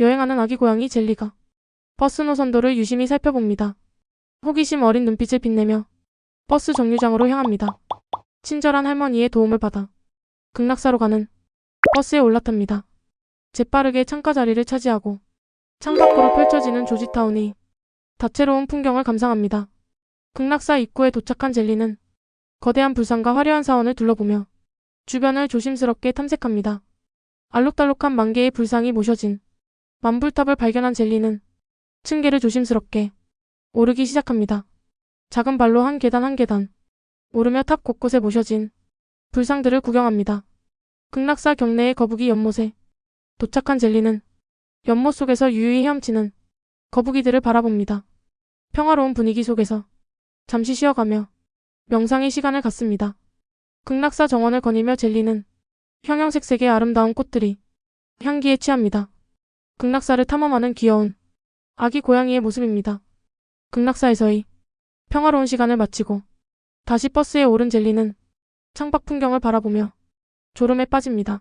여행하는 아기 고양이 젤리가 버스 노선도를 유심히 살펴봅니다. 호기심 어린 눈빛을 빛내며 버스 정류장으로 향합니다. 친절한 할머니의 도움을 받아 극락사로 가는 버스에 올라탑니다. 재빠르게 창가 자리를 차지하고 창밖으로 펼쳐지는 조지타운의 다채로운 풍경을 감상합니다. 극락사 입구에 도착한 젤리는 거대한 불상과 화려한 사원을 둘러보며 주변을 조심스럽게 탐색합니다. 알록달록한 만 개의 불상이 모셔진 만불탑을 발견한 젤리는 층계를 조심스럽게 오르기 시작합니다. 작은 발로 한 계단 한 계단 오르며 탑 곳곳에 모셔진 불상들을 구경합니다. 극락사 경내의 거북이 연못에 도착한 젤리는 연못 속에서 유유히 헤엄치는 거북이들을 바라봅니다. 평화로운 분위기 속에서 잠시 쉬어가며 명상의 시간을 갖습니다. 극락사 정원을 거니며 젤리는 형형색색의 아름다운 꽃들이 향기에 취합니다. 극락사를 탐험하는 귀여운 아기 고양이의 모습입니다. 극락사에서의 평화로운 시간을 마치고 다시 버스에 오른 젤리는 창밖 풍경을 바라보며 졸음에 빠집니다.